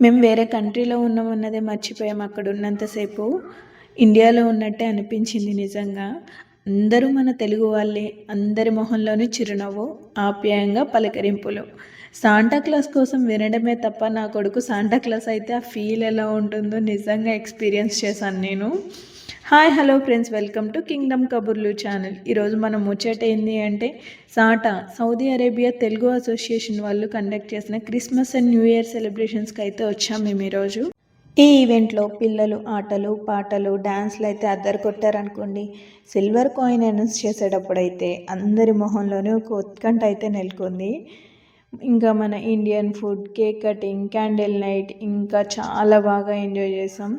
మేము వేరే కంట్రీలో ఉన్నామన్నదే మర్చిపోయాం. అక్కడ ఉన్నంతసేపు ఇండియాలో ఉన్నట్టే అనిపించింది నిజంగా. అందరూ మన తెలుగు వాళ్ళే అందరి మొహంలోని చిరునవ్వు ఆప్యాయంగా పలకరింపులు. సాంటా క్లాస్ కోసం వినడమే తప్ప నా కొడుకు సాంటా క్లాస్ అయితే ఆ ఫీల్ ఎలా ఉంటుందో నిజంగా ఎక్స్పీరియన్స్ చేశాను నేను. Hi hello friends. Welcome to kingdom కబుర్లు ఛానల్. ఈరోజు మనం ముచ్చట ఏంటి అంటే SATA Saudi Arabia Telugu association వాళ్ళు కండక్ట్ చేసిన క్రిస్మస్ అండ్ న్యూ ఇయర్ సెలబ్రేషన్స్కి అయితే వచ్చాం మేము ఈరోజు. ఈ ఈవెంట్లో పిల్లలు ఆటలు పాటలు డ్యాన్స్లు అయితే అద్దరు కొట్టారనుకోండి సిల్వర్ కాయిన్ అనౌన్స్ చేసేటప్పుడు అయితే అందరి మొహంలోనే ఒక ఉత్కంఠ అయితే నెలకొంది. ఇంకా మన Indian food cake cutting candle night ఇంకా చాలా బాగా ఎంజాయ్ చేసాం.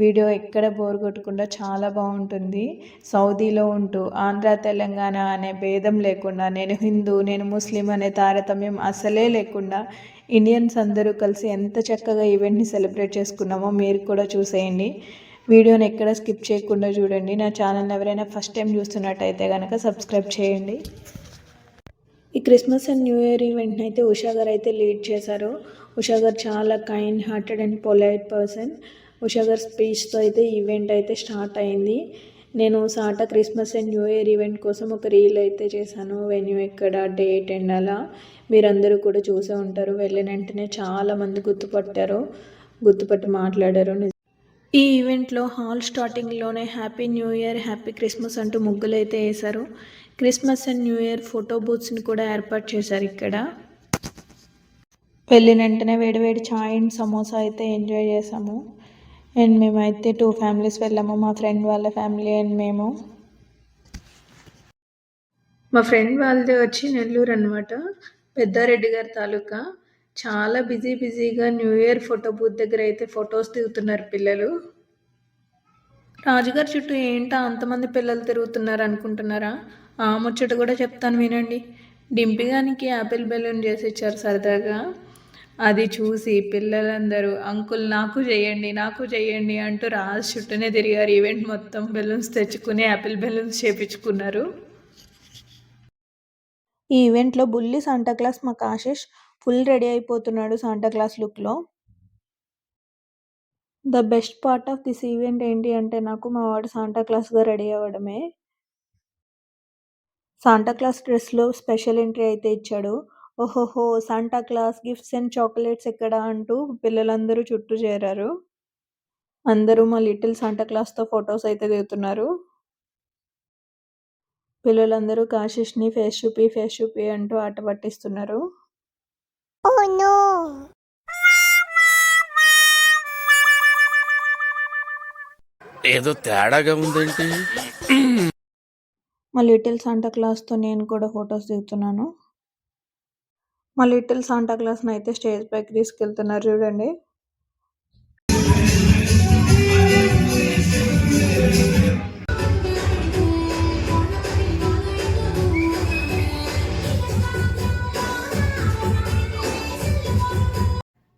వీడియో ఎక్కడ బోర్ కొట్టకుండా చాలా బాగుంటుంది. సౌదీలో ఉంటూ ఆంధ్ర తెలంగాణ అనే భేదం లేకుండా నేను హిందూ నేను ముస్లిం అనే తారతమ్యం అసలే లేకుండా ఇండియన్స్ అందరూ కలిసి ఎంత చక్కగా ఈవెంట్ని సెలబ్రేట్ చేసుకున్నామో మీరు కూడా చూసేయండి. వీడియోని ఎక్కడ స్కిప్ చేయకుండా చూడండి. నా ఛానల్ ఎవరైనా ఫస్ట్ టైం చూస్తున్నట్టయితే కనుక సబ్స్క్రైబ్ చేయండి. ఈ క్రిస్మస్ అండ్ న్యూ ఇయర్ ఈవెంట్ని అయితే ఉషా గారు అయితే లీడ్ చేశారు. ఉషా గారు చాలా kind hearted and polite person Usha గారు స్పీచ్తో అయితే ఈవెంట్ అయితే స్టార్ట్ అయింది. నేను SATA Christmas and new year event కోసం ఒక రీల్ అయితే చేశాను. వెన్యూ ఎక్కడ డేట్ అండ్ అలా. మీరందరూ కూడా చూసే ఉంటారు. వెళ్ళిన వెంటనే చాలామంది గుర్తుపట్టారు. గుర్తుపట్టి మాట్లాడారు. ఈ ఈవెంట్లో హాల్ స్టార్టింగ్లోనే happy new year happy Christmas అంటూ ముగ్గులు అయితే వేశారు. Christmas and new year photo బూత్స్ని కూడా ఏర్పాటు చేశారు ఇక్కడ. వెళ్ళిన వెంటనే వేడివేడి చాయ్ అండ్ సమోసా అయితే ఎంజాయ్ చేసాము అండ్ మేమైతే టూ ఫ్యామిలీస్ వెళ్ళాము మా ఫ్రెండ్ వాళ్ళ ఫ్యామిలీ అండ్ మేము. మా ఫ్రెండ్ వాళ్ళది వచ్చి నెల్లూరు అనమాట పెద్దారెడ్డి గారి తాలూకా. చాలా బిజీ బిజీగా న్యూ ఇయర్ ఫోటో బూత్ దగ్గర అయితే ఫొటోస్ దిగుతున్నారు పిల్లలు. రాజుగారి చుట్టూ ఏంటా అంతమంది పిల్లలు తిరుగుతున్నారు అనుకుంటున్నారా? ఆ ముచ్చట కూడా చెప్తాను వినండి. డింపిగానికి యాపిల్ బెలూన్ చేసి ఇచ్చారు సరదాగా. అది చూసి పిల్లలందరూ అంకుల్ నాకు చేయండి నాకు చేయండి అంటూ రాజు చుట్టూనే తిరిగారు. ఈవెంట్ మొత్తం బెలూన్స్ తెచ్చుకుని యాపిల్ బెలూన్స్ చేపించుకున్నారు. ఈ ఈవెంట్లో బుల్లి క్లాస్ మా ఆశిష్ ఫుల్ రెడీ అయిపోతున్నాడు క్లాస్ లుక్లో. The best part of this event ఏంటి అంటే నాకు మా వాడు క్లాస్గా రెడీ అవ్వడమే. క్లాస్ డ్రెస్లో స్పెషల్ ఎంట్రీ అయితే ఇచ్చాడు. ఓహోహో క్లాస్ గిఫ్ట్స్ అండ్ చాక్లెట్స్ ఎక్కడ అంటూ పిల్లలందరూ చుట్టూ చేరారు. అందరూ మా లిటిల్ క్లాస్తో ఫొటోస్ అయితే దిగుతున్నారు. పిల్లలందరూ కాశిష్ని ఫేస్ చూపి ఫేస్ చూపి అంటూ ఆట పట్టిస్తున్నారు. Oh ఏదో తేడాగా ఉందేంటి? మా లిటిల్ సాంటా క్లాస్తో నేను కూడా ఫొటోస్ దిగుతున్నాను. మా లిటిల్ సాంటా క్లాస్ని అయితే స్టేజ్ పైకి తీసుకెళ్తున్నారు చూడండి.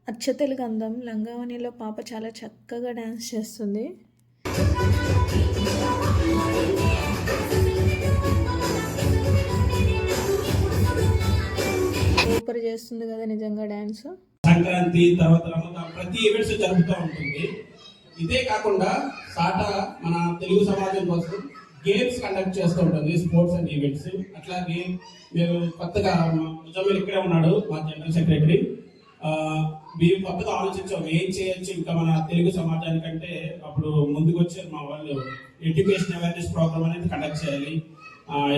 అచ్చ తెలుగు అందం లంగావనిలో పాప చాలా చక్కగా డ్యాన్స్ చేస్తుంది. సూపర్ చేస్తుంది కదా నిజంగా డ్యాన్స్ సంక్రాంతి తర్వాత రమదాన్ ప్రతి ఈవెంట్స్ జరుగుతూ ఉంటుంది. ఇదే కాకుండా సాటా మన తెలుగు సమాజం కోసం గేమ్స్ కండక్ట్ చేస్తూ ఉంటుంది స్పోర్ట్స్ అండ్ ఈవెంట్స్ అట్లాగే మేము కొత్తగా ముజమ్మిల్ ఇక్కడే ఉన్నాడు మా జనరల్ సెక్రటరీ మేము కొత్తగా ఆలోచించాం ఏం చేయొచ్చు ఇంకా మన తెలుగు సమాజానికంటే అప్పుడు ముందుకు వచ్చారు మా వాళ్ళు. ఎడ్యుకేషన్ అవేర్నెస్ ప్రోగ్రామ్ అనేది కండక్ట్ చేయాలి.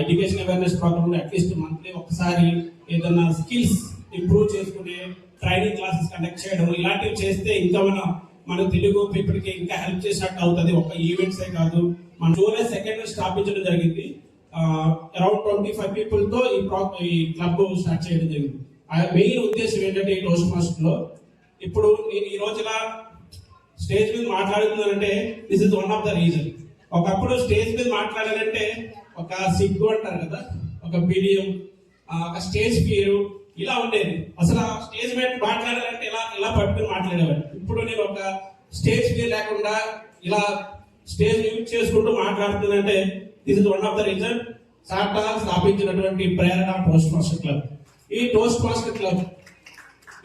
Education awareness program at least monthly ఒకసారి ఏదన్నా స్కిల్స్ ఇంప్రూవ్ చేసుకునే ట్రైనింగ్ క్లాసెస్ కండక్ట్ చేయడం ఇలాంటివి చేస్తే ఇంకా మనం మన తెలుగు పీపుల్కి ఇంకా హెల్ప్ చేసినట్టు అవుతుంది. ఒక ఈవెంట్సే కాదు. మన జూలై సెకండ్ స్థాపించడం జరిగింది. అరౌండ్ ట్వంటీ ఫైవ్ పీపుల్తో ఈ ప్రో ఈ క్లబ్ స్టార్ట్ చేయడం జరిగింది. ఆ మెయిన్ ఉద్దేశం ఏంటంటే ఈ టోస్ట్ మాస్టర్లో ఇప్పుడు నేను ఈ రోజున స్టేజ్ మీద మాట్లాడుతున్నానంటే this is one of the reason ఒకప్పుడు స్టేజ్ మీద మాట్లాడాలంటే ఒక సిగ్గు అంటారు కదా ఒక బిడియం ఒక స్టేజ్ ఫియర్ ఇలా ఉండేది. అసలు ఆ స్టేజ్ మీద మాట్లాడాలంటే ఇలా ఇలా పట్టుకుని మాట్లాడేవాడు ఇప్పుడు నేను ఒక స్టేజ్ ఫియర్ లేకుండా ఇలా స్టేజ్ యూజ్ చేసుకుంటూ మాట్లాడుతుందంటే this is one of the reason SATA స్థాపించినటువంటి ప్రేరణ టోస్ట్ మాస్టర్ క్లబ్ ఈ టోస్ట్ మాస్టర్ క్లబ్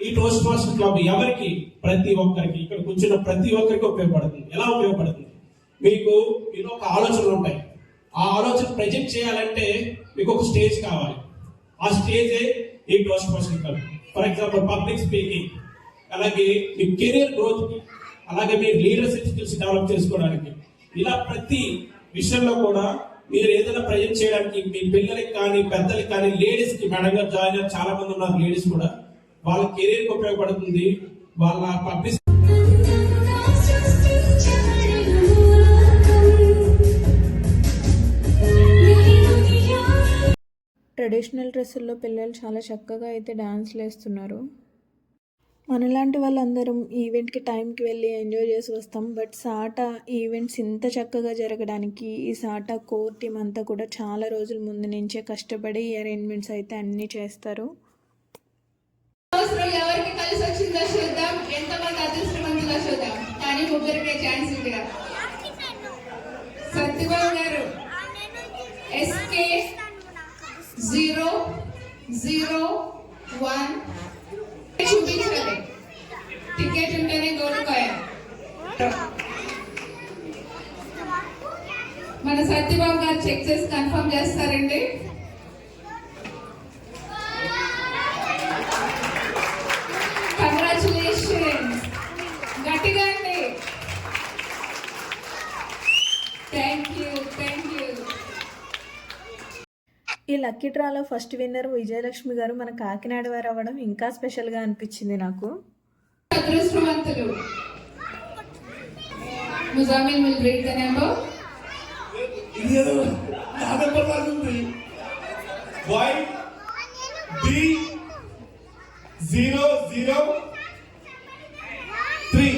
ఈ టోస్ట్ మాస్టర్ క్లబ్ ఎవరికి? ప్రతి ఒక్కరికి. ఇక్కడ కూర్చున్న ప్రతి ఒక్కరికి ఉపయోగపడుతుంది. ఎలా ఉపయోగపడుతుంది? మీకు ఎన్నో ఒక ఆలోచనలు ఉంటాయి. ఆ ఆలోచన ప్రజెంట్ చేయాలంటే మీకు ఒక స్టేజ్ కావాలి. ఆ స్టేజే ఈ toast person for example public speaking. అలాగే మీ కెరియర్ గ్రోత్కి అలాగే మీ లీడర్షిప్ స్కిల్స్ డెవలప్ చేసుకోవడానికి. ఇలా ప్రతి విషయంలో కూడా మీరు ఏదైనా ప్రజెంట్ చేయడానికి మీ పిల్లలకి కానీ పెద్దలకి కానీ లేడీస్కి మెడగా జాయిన్ అయ్యి చాలా మంది ఉన్నారు లేడీస్ కూడా. వాళ్ళ కెరీర్కి ఉపయోగపడుతుంది. వాళ్ళ పబ్లిక్ ట్రెడిషనల్ డ్రెస్సుల్లో పిల్లలు చాలా చక్కగా అయితే డాన్స్లు వేస్తున్నారు మనలాంటి వాళ్ళందరం ఈవెంట్కి టైంకి వెళ్ళి ఎంజాయ్ చేసి వస్తాం. బట్ సాటా ఈవెంట్స్ ఇంత చక్కగా జరగడానికి ఈ సాటా కోర్ టీం అంతా కూడా చాలా రోజుల ముందు నుంచే కష్టపడి ఈ అరేంజ్మెంట్స్ అయితే అన్నీ చేస్తారు. ఎవరికి కలిసి వచ్చిందో చూద్దాం. ఎంతమంది చూద్దాం. కానీ ముగ్గురికే ఛాన్స్ ఇక్కడ సత్యబాబు గారు ఎస్కే జీరో జీరో వన్. చూపించాలి టికెట్ ఉంటేనే కోరుకోయా మన సత్యబాబు గారు చెక్ చేసి కన్ఫర్మ్ చేస్తారండి. ఈ లక్కీ డ్రాలో ఫస్ట్ విన్నర్ విజయలక్ష్మి గారు మన కాకినాడ వారు అవ్వడం ఇంకా స్పెషల్గా అనిపించింది నాకు. అదృష్టవంతులు. Muzammil will read the number. ఇది ఏదో నా పేపర్ లాగా ఉంది Y B zero zero three.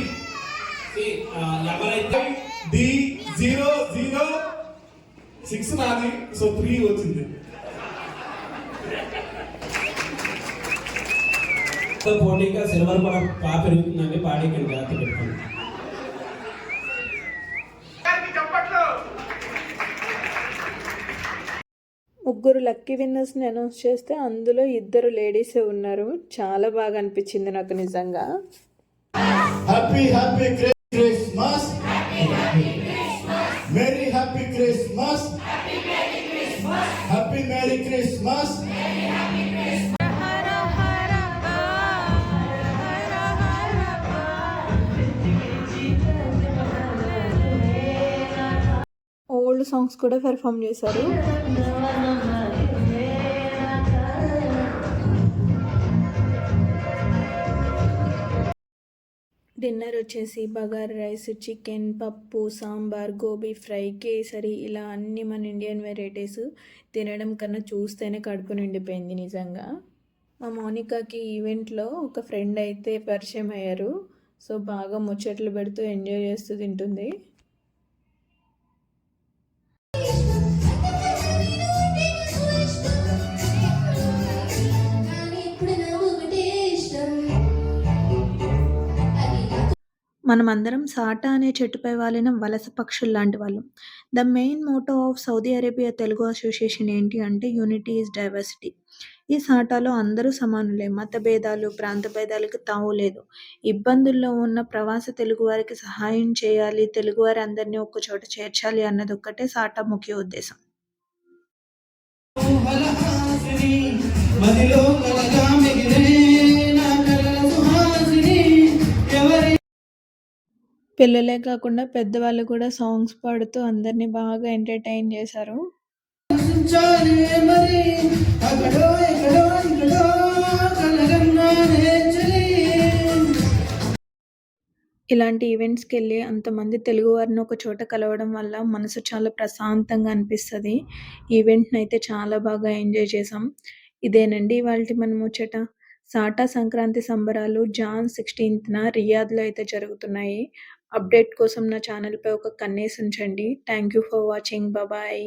ఎవరైతే డి జీరో జీరో సిక్స్ నాది. సో త్రీ వచ్చింది. పోటీగా సిల్వర్ కూడా బాగా పెరుగుతుందండి పాడీకి జాగ్రత్త పెట్టుకోండి ముగ్గురు లక్కీ విన్నర్స్ని అనౌన్స్ చేస్తే అందులో ఇద్దరు లేడీసే ఉన్నారు. చాలా బాగా అనిపించింది నాకు నిజంగా. Happy, happy ఓల్డ్ సాంగ్స్ కూడా పెర్ఫామ్ చేశారు. డిన్నర్ వచ్చేసి బగార్ రైస్ చికెన్ పప్పు సాంబార్ గోబీ ఫ్రై కేసరి ఇలా అన్ని మన ఇండియన్ వెరైటీస్ తినడం కన్నా చూస్తేనే కడుపు నిండిపోయింది నిజంగా. మా మోనికాకి ఈవెంట్లో ఒక ఫ్రెండ్ అయితే పరిచయం అయ్యారు. సో బాగా ముచ్చట్లు పెడుతూ ఎంజాయ్ చేస్తూ తింటుంది. మనమందరం సాటా అనే చెట్టుపై వాలిన వలస పక్షులు లాంటి వాళ్ళం. The main motto of Saudi Arabia Telugu association ఏంటి అంటే యూనిటీ ఈజ్ డైవర్సిటీ. ఈ సాటాలో అందరూ సమానులే మత భేదాలు ప్రాంత భేదాలకు తావు లేదు. ఇబ్బందుల్లో ఉన్న ప్రవాస తెలుగు వారికి సహాయం చేయాలి తెలుగువారి అందరినీ ఒక్క చోట చేర్చాలి అన్నది ఒక్కటే సాటా ముఖ్య ఉద్దేశం. మదిలో పిల్లలే కాకుండా పెద్దవాళ్ళు కూడా సాంగ్స్ పాడుతూ అందరినీ బాగా ఎంటర్టైన్ చేశారు. ఇలాంటి ఈవెంట్స్కి వెళ్ళి అంతమంది తెలుగు వారిని ఒక చోట కలవడం వల్ల మనసు చాలా ప్రశాంతంగా అనిపిస్తుంది. ఈవెంట్ని అయితే చాలా బాగా ఎంజాయ్ చేసాం ఇదేనండి ఇవాళ మన ముచ్చట. సాటా సంక్రాంతి సంబరాలు జాన్ సిక్స్టీన్త్న రియాద్లో అయితే జరుగుతున్నాయి. అప్డేట్ కోసం నా ఛానల్పై ఒక కన్నేసి ఉంచండి. Thank you for watching bye